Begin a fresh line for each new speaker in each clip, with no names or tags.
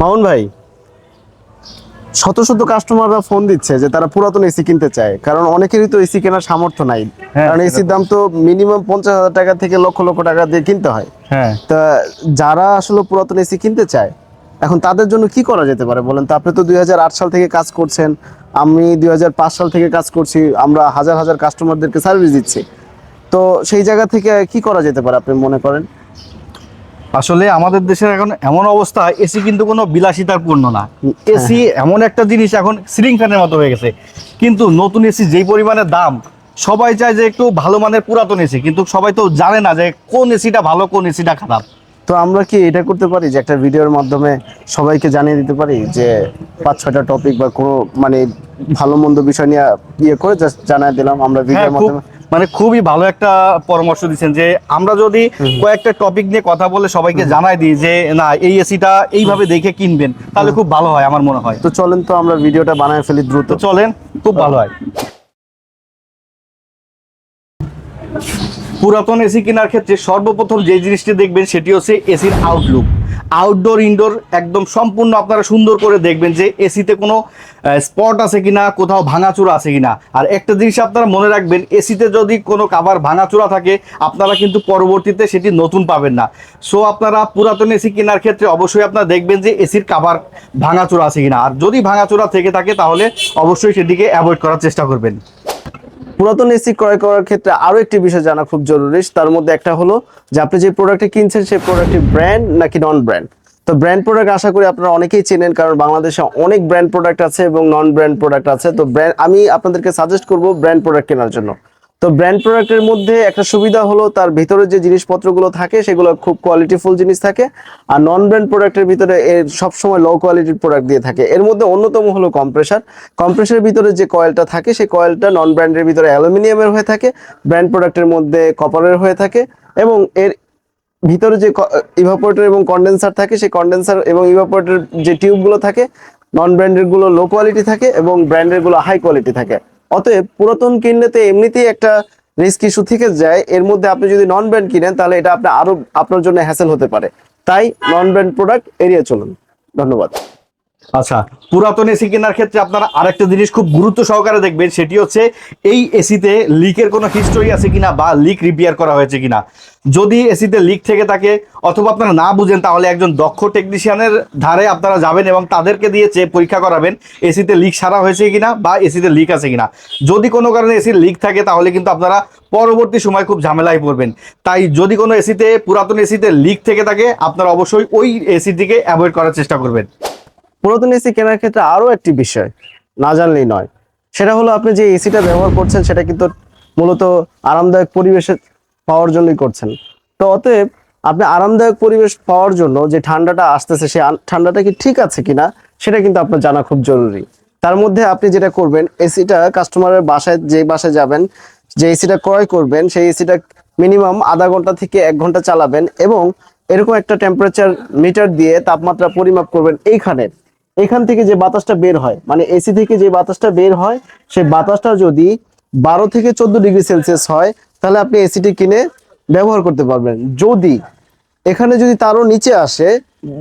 মামুন ভাই শত শত কাস্টমাররা ফোন দিচ্ছে যে তারা পুরাতন এসি কিনতে চায়। কারণ অনেকেরই তো এসি কেনার সামর্থ্য নাই।
হ্যাঁ,
কারণ এসির দাম তো মিনিমাম পঞ্চাশ হাজার টাকা থেকে লক্ষ লক্ষ টাকা দিয়ে কিনতে হয়।
হ্যাঁ।
তা যারা আসলে পুরাতন এসি কিনতে চায় এখন তাদের জন্য কি করা যেতে পারে বলেন তো? আপনি তো দুই হাজার আট সাল থেকে কাজ করছেন আমি দুই হাজার পাঁচ সাল থেকে কাজ করছি আমরা হাজার হাজার কাস্টমারদেরকে সার্ভিস দিচ্ছি। তো সেই জায়গা থেকে কি করা যেতে পারে আপনি মনে করেন?
আসলে আমাদের দেশের এখন এমন অবস্থা এসি কিন্তু কোনো বিলাসিতার পূর্ণ না। এসি এমন একটা জিনিস এখন সিলিং ফ্যানের মতো হয়ে গেছে। কিন্তু নতুন এসি যেই পরিমাণে দাম সবাই চায় যে একটু ভালো মানের পুরাতন এসি কিন্তু সবাই তো জানে না যে কোন এসিটা ভালো কোন এসিটা খারাপ।
তো আমরা কি এটা করতে পারি যে একটা ভিডিওর মাধ্যমে সবাইকে জানিয়ে দিতে পারি যে পাঁচ ছয়টা টপিক বা কোনো মানে ভালো মন্দ বিষয় নিয়ে ইয়ে করে জাস্ট জানিয়ে দিলাম আমরা
হ্যাঁ
ভিডিওর মাধ্যমে?
মানে খুবই ভালো একটা পরামর্শ দিচ্ছেন যে আমরা যদি কয়েকটা টপিক নিয়ে কথা বলে সবাইকে জানাই দিই যে না এই এসিটা এইভাবে দেখে কিনবেন তাহলে খুব ভালো হয় আমার মনে হয়।
তো চলেন তো আমরা ভিডিওটা বানায় ফেলি দ্রুত।
চলেন খুব ভালো হয়। পুরাতন এসি কেনার ক্ষেত্রে সর্বপ্রথম যে জিনিসটি দেখবেন সেটি হচ্ছে এসির আউটলুক আউটডোর ইনডোর একদম সম্পূর্ণ আপনারা সুন্দর করে দেখবেন যে এসিতে কোনো স্পট আছে কিনা, কোথাও ভাঙাচোরা আছে কিনা। আর একটা জিনিস আপনারা মনে রাখবেন এসিতে যদি কোনো কাবার ভাঙাচোরা থাকে, আপনারা কিন্তু পরবর্তীতে সেটি নতুন পাবেন না। সো আপনারা পুরাতন এসি কেনার ক্ষেত্রে অবশ্যই আপনারা দেখবেন যে এসির কাবার ভাঙাচোরা আছে কিনা। আর যদি ভাঙাচোরা থেকে থাকে, তাহলে অবশ্যই সেটিকে অ্যাভয়েড করার চেষ্টা করবেন।
পুরাতন এসি ক্রয় করার ক্ষেত্রে আরও একটি বিষয় জানা খুব জরুরি, তার মধ্যে একটা হলো যে আপনি যে প্রোডাক্টটি কিনছেন সেই প্রোডাক্টটি ব্র্যান্ড নাকি নন ব্র্যান্ড তো ব্র্যান্ড প্রোডাক্ট আশা করি আপনারা অনেকেই চেনেন, কারণ বাংলাদেশে অনেক ব্র্যান্ড প্রোডাক্ট আছে এবং নন ব্র্যান্ড প্রোডাক্ট আছে। তো ব্র্যান্ড আমি আপনাদেরকে সাজেস্ট করব ব্র্যান্ড প্রোডাক্ট কেনার জন্য। তো ব্র্যান্ড প্রোডাক্টের মধ্যে একটা সুবিধা হলো তার ভিতরে যে জিনিসপত্রগুলো থাকে, সেগুলো খুব কোয়ালিটিফুল জিনিস থাকে। আর নন ব্র্যান্ড প্রোডাক্টের ভিতরে এর সবসময় লো কোয়ালিটির প্রোডাক্ট দিয়ে থাকে। এর মধ্যে অন্যতম হলো কম্প্রেসার কম্প্রেসারের ভিতরে যে কয়েলটা থাকে, সেই কয়েলটা নন ব্র্যান্ডের ভিতরে অ্যালুমিনিয়ামের হয়ে থাকে ব্র্যান্ড প্রোডাক্টের মধ্যে কপারের হয়ে থাকে এবং এর ভিতরে যে ইভাপোরেটর এবং কন্ডেন্সার থাকে, সেই কন্ডেন্সার এবং ইভাপোরেটর যে টিউবগুলো থাকে নন ব্র্যান্ডেরগুলো লো কোয়ালিটি থাকে এবং ব্র্যান্ডেরগুলো হাই কোয়ালিটি থাকে। অতএব পুরাতন কিনলেতে এমনিতেই একটা রিস্ক ইস্যু থেকে যায়। এর মধ্যে আপনি যদি নন ব্র্যান্ড কিনেন, তাহলে এটা আপনার আরও, আপনার জন্য হ্যাসেল হতে পারে। তাই নন ব্র্যান্ড প্রোডাক্ট এড়িয়ে চলুন। ধন্যবাদ।
আচ্ছা পুরাতন এসি কেনার ক্ষেত্রে আপনারা আরেকটা জিনিস খুব গুরুত্ব সহকারে দেখবেন, সেটি হচ্ছে এই এসিতে লিকের কোনো হিস্টোরি আছে কিনা বা লিক রিপেয়ার করা হয়েছে কিনা। যদি এসিতে লিক থেকে থাকে অথবা আপনারা না বুঝেন, তাহলে একজন দক্ষ টেকনিশিয়ানের ধারে আপনারা যাবেন এবং তাদেরকে দিয়ে চেয়ে পরীক্ষা করাবেন এসিতে লিক সারা হয়েছে কিনা বা এসিতে লিক আছে কিনা। যদি কোনো কারণে এসির লিক থাকে, তাহলে কিন্তু আপনারা পরবর্তী সময় খুব ঝামেলায় পড়বেন। তাই যদি কোনো এসিতে, পুরাতন এসিতে লিক থেকে থাকে, আপনারা অবশ্যই ওই এসিটিকে অ্যাভয়েড করার চেষ্টা করবেন।
পুরাতন এসি কেনার ক্ষেত্রে আরও একটি বিষয়, না জানলেই নয়। সেটা হলো আপনি যে এসিটা ব্যবহার করছেন, সেটা কিন্তু মূলত আরামদায়ক পরিবেশে পাওয়ার জন্যই করছেন। তো অতএব আপনি আরামদায়ক পরিবেশ পাওয়ার জন্য যে ঠান্ডাটা আসতেছে আন- ঠান্ডাটা কি ঠিক আছে কিনা, সেটা কিন্তু আপনার জানা খুব জরুরি। তার মধ্যে আপনি যেটা করবেন এসিটা কাস্টমারের বাসায় যে বাসায় যাবেন, যে এসিটা ক্রয় করবেন, সেই এসিটা মিনিমাম আধা ঘণ্টা থেকে এক ঘণ্টা চালাবেন এবং এরকম একটা টেম্পারেচার মিটার দিয়ে তাপমাত্রা পরিমাপ করবেন এইখানে। এখান থেকে যে বাতাসটা বের হয় মানে এসি থেকে যে বাতাসটা বের হয়, সেই বাতাসটা যদি বারো থেকে চোদ্দ ডিগ্রি সেলসিয়াস হয়, তাহলে আপনি এসিটি কিনে ব্যবহার করতে পারবেন। যদি এখানে যদি তারও নিচে আসে,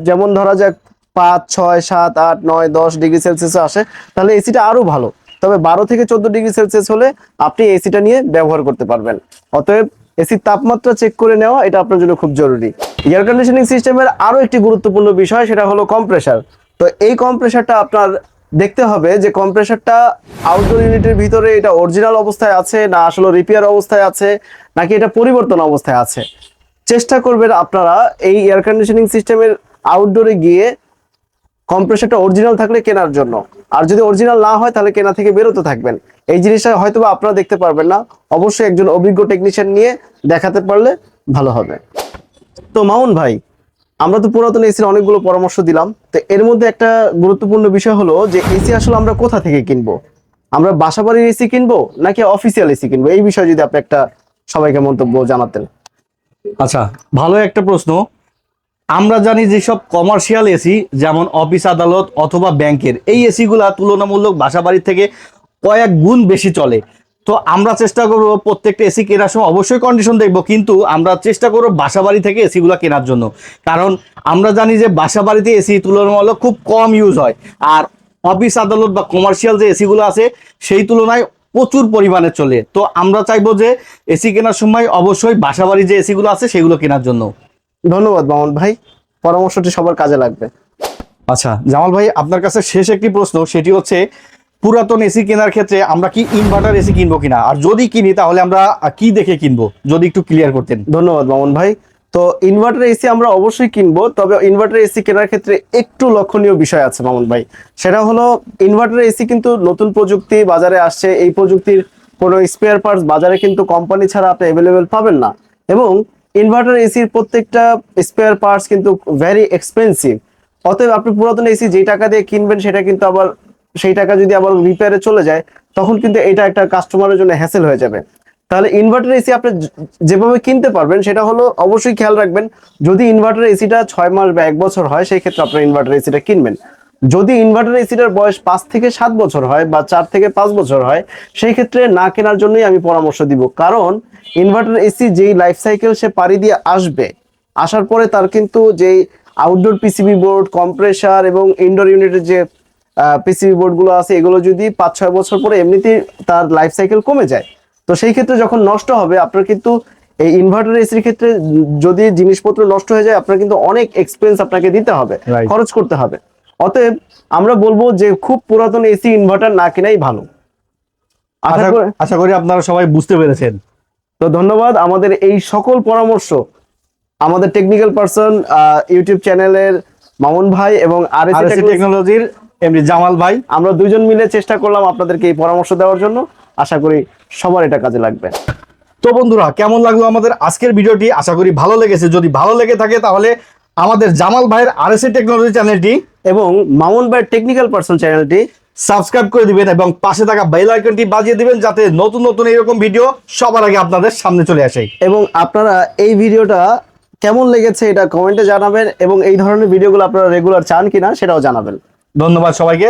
যেমন ধরা যাক পাঁচ, ছয়, সাত, আট, নয়, দশ ডিগ্রি সেলসিয়াস আসে, তাহলে এসিটা আরও ভালো। তবে বারো থেকে চোদ্দ ডিগ্রি সেলসিয়াস হলে আপনি এসিটা নিয়ে ব্যবহার করতে পারবেন। অতএব এসির তাপমাত্রা চেক করে নেওয়া, এটা আপনার জন্য খুব জরুরি। এয়ার কন্ডিশনিং সিস্টেমের আরও একটি গুরুত্বপূর্ণ বিষয়, সেটা হলো কম্প্রেসার তো এই কম্প্রেসারটা আপনার দেখতে হবে যে কম্প্রেসারটা আউটডোর ইউনিটের ভিতরে এটা অরিজিনাল অবস্থায় আছে, না আসলে রিপেয়ার অবস্থায় আছে, নাকি এটা পরিবর্তন অবস্থায় আছে? চেষ্টা করবেন আপনারা এই এয়ার কন্ডিশনিং সিস্টেমের আউটডোরে গিয়ে কম্প্রেসারটা অরিজিনাল থাকলে কেনার জন্য। আর যদি অরিজিনাল না হয়, তাহলে কেনা থেকে বেরোতে থাকবেন। এই জিনিসটা হয়তো আপনারা দেখতে পারবেন না। অবশ্যই একজন অভিজ্ঞ টেকনিশিয়ান নিয়ে দেখাতে পারলে ভালো হবে। তো মামুন ভাই আমরা তো পুরাতন এসির অনেকগুলো পরামর্শ দিলাম। তো এর মধ্যে একটা গুরুত্বপূর্ণ বিষয় হলো যে এসি আসলে আমরা কোথা থেকে কিনবো? আমরা বাসাবাড়ির এসি কিনবো নাকি অফিসিয়াল এসি কিনবো? এই বিষয়ে যদি আপনি একটা সবাইকে মন্তব্য জানাতেন।
আচ্ছা ভালো একটা প্রশ্ন। আমরা জানি যেসব কমার্শিয়াল এসি যেমন অফিস আদালত অথবা ব্যাংকের, এই এসিগুলা তুলনামূলক বাসাবাড়ির থেকে কয়েক গুণ বেশি চলে। তো আমরা চেষ্টা করব প্রত্যেকটা এসি কেনার সময় অবশ্যই কন্ডিশন দেখব কিন্তু আমরা চেষ্টা করব বাসা বাড়ি থেকে এসিগুলো কেনার জন্য। কারণ আমরা জানি যে বাসা বাড়িতে এসি তুলনামূলক খুব কম ইউজ হয়। আর অফিস আদালত বা কমার্শিয়াল যে এসিগুলো আছে সেই তুলনায় প্রচুর পরিমাণে চলে। তো আমরা চাইব যে এসি কেনার সময় অবশ্যই বাসা বাড়ি যে এসিগুলো আছে সেগুলো কেনার জন্য।
ধন্যবাদ মামুন ভাই। পরামর্শটি সবার কাজে লাগবে।
আচ্ছা জামাল ভাই আপনার কাছে শেষ একটি প্রশ্ন সেটি হচ্ছে পুরাতন এসি কেনার ক্ষেত্রে আমরা কি ইনভার্টার এসি কিনবো কিনা? আর যদি কিনি, তাহলে আমরা কি দেখে কিনবো? যদি একটু ক্লিয়ার করতেন।
ধন্যবাদ মামুন ভাই। তো ইনভার্টার এসি আমরা অবশ্যই কিনবো, তবে ইনভার্টার এসি কেনার ক্ষেত্রে একটু লক্ষণীয় বিষয় আছে মামুন ভাই। সেটা হলো ইনভার্টার এসি কিন্তু নতুন প্রযুক্তি বাজারে আসছে। এই প্রযুক্তির কোনো স্পেয়ার পার্টস বাজারে কিন্তু কোম্পানি ছাড়া আপনি অ্যাভেলেবেল পাবেন না। এবং ইনভার্টার এসির প্রত্যেকটা স্পেয়ার পার্টস কিন্তু ভেরি এক্সপেন্সিভ অতএব আপনি পুরাতন এসি যেই টাকা দিয়ে কিনবেন, সেটা কিন্তু আবার সেই টাকা যদি আবার রিপেয়ারে চলে যায়, তখন কিন্তু এটা একটা কাস্টমারের জন্য হ্যাসেল হয়ে যাবে। তাহলে ইনভার্টার এসি আপনি যেভাবে কিনতে পারবেন, সেটা হলো অবশ্যই খেয়াল রাখবেন, যদি ইনভার্টার এসিটা ছয় মাস বা এক বছর হয়, সেই ক্ষেত্রে আপনার ইনভার্টার এসিটা কিনবেন। যদি ইনভার্টার এসিটার বয়স পাঁচ থেকে সাত বছর হয় বা চার থেকে পাঁচ বছর হয়, সেই ক্ষেত্রে না কেনার জন্যই আমি পরামর্শ দিব। কারণ ইনভার্টার এসি যেই লাইফ সাইকেল সে পাড়ি দিয়ে আসবে, আসার পরে তার কিন্তু যেই আউটডোর পিসিবি বোর্ড কম্প্রেসার এবং ইনডোর ইউনিটের যে পিসিবি বোর্ডগুলো আছে এগুলো যদি পাঁচ ছয় বছর পরে এমনিতেই তার লাইফ সাইকেল কমে যায় তো সেই ক্ষেত্রে যখন নষ্ট হবে আপনার কিন্তু এই ইনভার্টার এসির ক্ষেত্রে যদি জিনিসপত্র নষ্ট হয়ে যায় আপনার কিন্তু অনেক এক্সপেন্স আপনাকে দিতে হবে খরচ করতে হবে। অতএব আমরা বলব যে খুব পুরাতন এসি ইনভার্টার না কেনাই ভালো। আশা করি-
আশা করি আপনারা সবাই বুঝতে পেরেছেন।
তো ধন্যবাদ। আমাদের এই সকল পরামর্শ আমাদের টেকনিক্যাল পার্সন ইউটিউব চ্যানেলের মামুন ভাই এবং
আর টেকনোলজির এমনি জামাল ভাই
আমরা দুজন মিলে চেষ্টা করলাম আপনাদেরকে এই পরামর্শ দেওয়ার জন্য। আশা করি সবার এটা কাজে লাগবে।
তো বন্ধুরা কেমন লাগল আমাদের আজকের ভিডিওটি? আশা করি ভালো লেগেছে। যদি ভালো লেগে থাকে তাহলে আমাদের জামাল ভাইয়ের আর এস টেকনোলজি চ্যানেলটি
এবং মামুন ভাই টেকনিক্যাল পার্সন চ্যানেলটি
সাবস্ক্রাইব করে দিবেন এবং পাশে থাকা বেল আইকনটি বাজিয়ে দিবেন যাতে নতুন নতুন এরকম ভিডিও সবার আগে আপনাদের সামনে চলে আসে।
এবং আপনারা এই ভিডিওটা কেমন লেগেছে এটা কমেন্টে জানাবেন এবং এই ধরনের ভিডিওগুলো আপনারা রেগুলার চান কিনা সেটাও জানাবেন।
ধন্যবাদ সবাইকে।